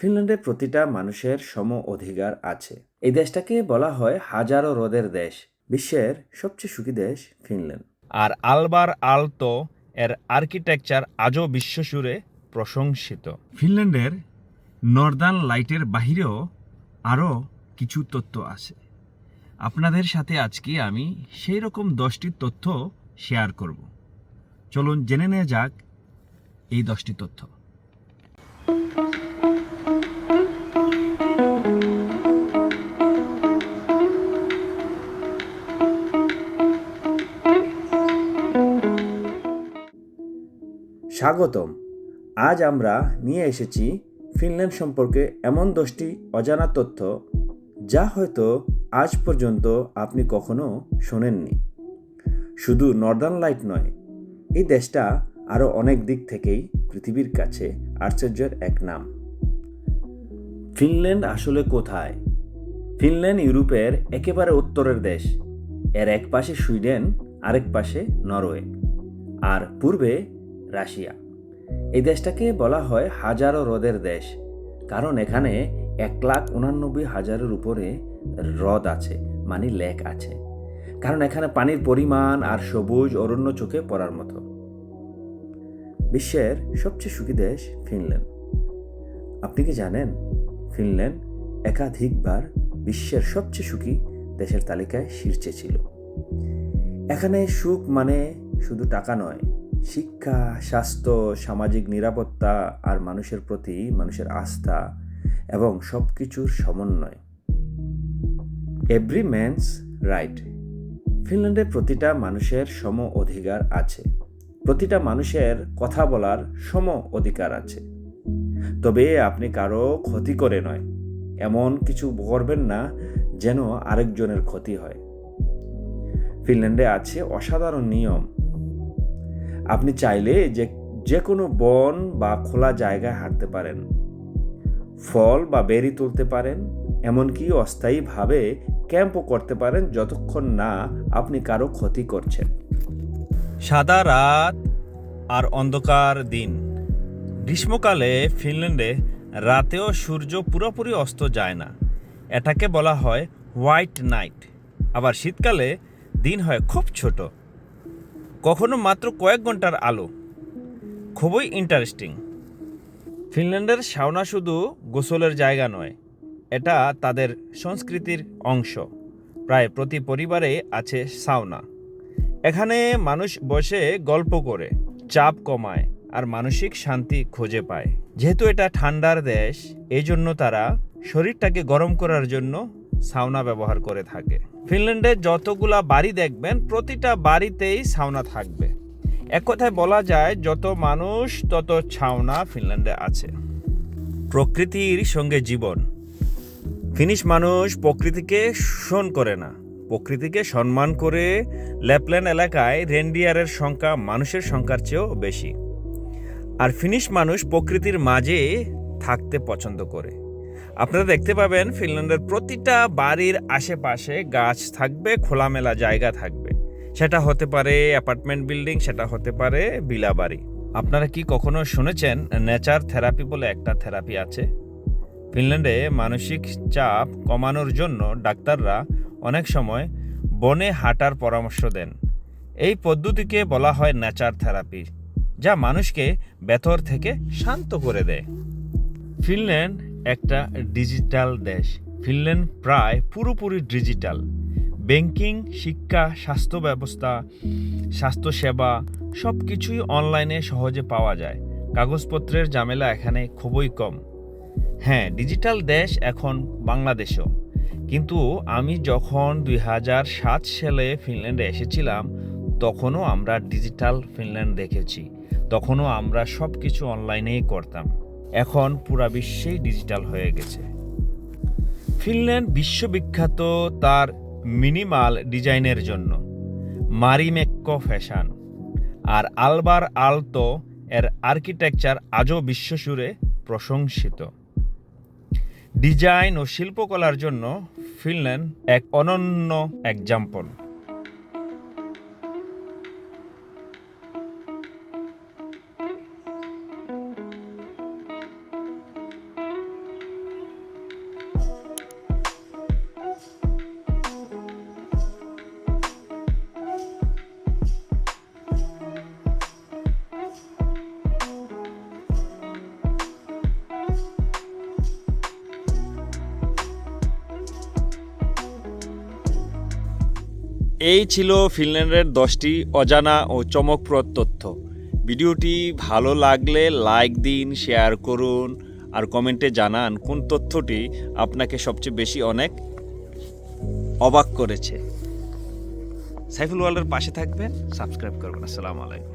ফিনল্যান্ডে প্রতিটা মানুষের সম অধিকার আছে। এই দেশটাকে বলা হয় হাজারো হ্রদের দেশ। বিশ্বের সবচেয়ে সুখী দেশ ফিনল্যান্ড। আর আলবার আলতো এর আর্কিটেকচার আজও বিশ্বজুড়ে প্রশংসিত। ফিনল্যান্ডের নর্দার্ন লাইটের বাহিরেও আরও কিছু তথ্য আছে। আপনাদের সাথে আজকে আমি সেই রকম দশটি তথ্য শেয়ার করব। চলুন জেনে নেওয়া যাক এই দশটি তথ্য। স্বাগতম। আজ আমরা নিয়ে এসেছি ফিনল্যান্ড সম্পর্কে এমন দশটি অজানা তথ্য যা হয়তো আজ পর্যন্ত আপনি কখনো শোনেননি। শুধু নর্দার্ন লাইট নয়, এই দেশটা আরও অনেক দিক থেকেই পৃথিবীর কাছে আশ্চর্যের এক নাম। ফিনল্যান্ড আসলে কোথায়? ফিনল্যান্ড ইউরোপের একেবারে উত্তরের দেশ। এর এক পাশে সুইডেন, আরেক পাশে নরওয়ে। আর পূর্বে রাশিয়া। এই দেশটাকে বলা হয় হাজারো হ্রদের দেশ, কারণ এখানে এক লাখ উনানব্বই হাজারের উপরে হ্রদ আছে মানে লেক আছে। কারণ এখানে পানির পরিমাণ আর সবুজ অরণ্য চোখে পড়ার মতো। বিশ্বের সবচেয়ে সুখী দেশ ফিনল্যান্ড। আপনি কি জানেন, ফিনল্যান্ড একাধিকবার বিশ্বের সবচেয়ে সুখী দেশের তালিকায় শীর্ষে ছিল। এখানে সুখ মানে শুধু টাকা নয় শিক্ষা, স্বাস্থ্য, সামাজিক নিরাপত্তা আর মানুষের প্রতি মানুষের আস্থা এবং সব কিছুর সমন্বয়। এভরি ম্যানস রাইট ফিনল্যান্ডে প্রতিটা মানুষের সম অধিকার আছে। প্রতিটা মানুষের কথা বলার সম অধিকার আছে। তবে আপনি কারও ক্ষতি করে নয়। এমন কিছু করবেন না যেন আরেকজনের ক্ষতি হয়। ফিনল্যান্ডে আছে অসাধারণ নিয়ম। আপনি চাইলে যে যে কোনো বন বা খোলা জায়গায় হাঁটতে পারেন। ফল বা বেরি তুলতে পারেন, এমনকি অস্থায়ীভাবে ক্যাম্পও করতে পারেন যতক্ষণ না আপনি কারও ক্ষতি করছেন। সাদা রাত আর অন্ধকার দিন। গ্রীষ্মকালে ফিনল্যান্ডে রাতেও সূর্য পুরোপুরি অস্ত যায় না। এটাকে বলা হয় হোয়াইট নাইট। আবার শীতকালে দিন হয় খুব ছোট। কখনো মাত্র কয়েক ঘণ্টার আলো। খুবই ইন্টারেস্টিং ফিনল্যান্ডের সাউনা শুধু গোসলের জায়গা নয়, এটা তাদের সংস্কৃতির অংশ। প্রায় প্রতি পরিবারে আছে সাউনা এখানে মানুষ বসে গল্প করে, চাপ কমায় আর মানসিক শান্তি খুঁজে পায়। যেহেতু এটা ঠান্ডার দেশ এই জন্য তারা শরীরটাকে গরম করার জন্য সাউনা ব্যবহার করে থাকে। ফিনল্যান্ডে যতগুলা বাড়ি দেখবেন, প্রতিটা বাড়িতেই সাউনা থাকবে। এক কথায় বলা যায়, যত মানুষ, তত ছাউনা ফিনল্যান্ডে আছে। প্রকৃতির সঙ্গে জীবন। ফিনিশ মানুষ প্রকৃতিকে শোষণ করে না। প্রকৃতিকে সম্মান করে ল্যাপল্যান্ড এলাকায় রেন্ডিয়ারের সংখ্যা মানুষের সংখ্যার চেয়েও বেশি। আর ফিনিশ মানুষ প্রকৃতির মাঝে থাকতে পছন্দ করে। আপনারা দেখতে পাবেন ফিনল্যান্ডের প্রতিটা বাড়ির আশেপাশে গাছ থাকবে, খোলামেলা জায়গা থাকবে। সেটা হতে পারে অ্যাপার্টমেন্ট বিল্ডিং, সেটা হতে পারে বিলা বাড়ি। আপনারা কি কখনো শুনেছেন নেচার থেরাপি বলে একটা থেরাপি আছে? ফিনল্যান্ডে মানসিক চাপ কমানোর জন্য ডাক্তাররা অনেক সময় বনে হাঁটার পরামর্শ দেন। এই পদ্ধতিকে বলা হয় নেচার থেরাপি, যা মানুষকে ভেতর থেকে শান্ত করে দেয়। ফিনল্যান্ড একটা ডিজিটাল দেশ। ফিনল্যান্ড প্রায় পুরোপুরি ডিজিটাল। ব্যাংকিং, শিক্ষা স্বাস্থ্য ব্যবস্থা স্বাস্থ্যসেবা সব কিছুই অনলাইনে সহজে পাওয়া যায়। কাগজপত্রের ঝামেলা এখানে খুবই কম। হ্যাঁ ডিজিটাল দেশ এখন বাংলাদেশও। কিন্তু আমি যখন দুই হাজার সাত সালে ফিনল্যান্ডে এসেছিলাম, তখনও আমরা ডিজিটাল ফিনল্যান্ড দেখেছি। তখনও আমরা সব কিছু অনলাইনেই করতাম। এখন পুরা বিশ্বেই ডিজিটাল হয়ে গেছে। ফিনল্যান্ড বিশ্ববিখ্যাত তার মিনিমাল ডিজাইনের জন্য, মারিমেক্কো ফ্যাশন। আর আলবার আলতো এর আর্কিটেকচার আজও বিশ্বজুড়ে প্রশংসিত। ডিজাইন ও শিল্পকলার জন্য ফিনল্যান্ড এক অনন্য এক্সাম্পল এই ছিল ফিনল্যান্ডের দশটি অজানা ও চমকপ্রদ তথ্য। ভিডিওটি ভালো লাগলে লাইক দিন, শেয়ার করুন, আর কমেন্টে জানান কোন তথ্যটি আপনাকে সবচেয়ে বেশি অনেক অবাক করেছে। সাইফুল ওয়ার্ল্ডের পাশে থাকবেন, সাবস্ক্রাইব করবেন। আসসালামু আলাইকুম।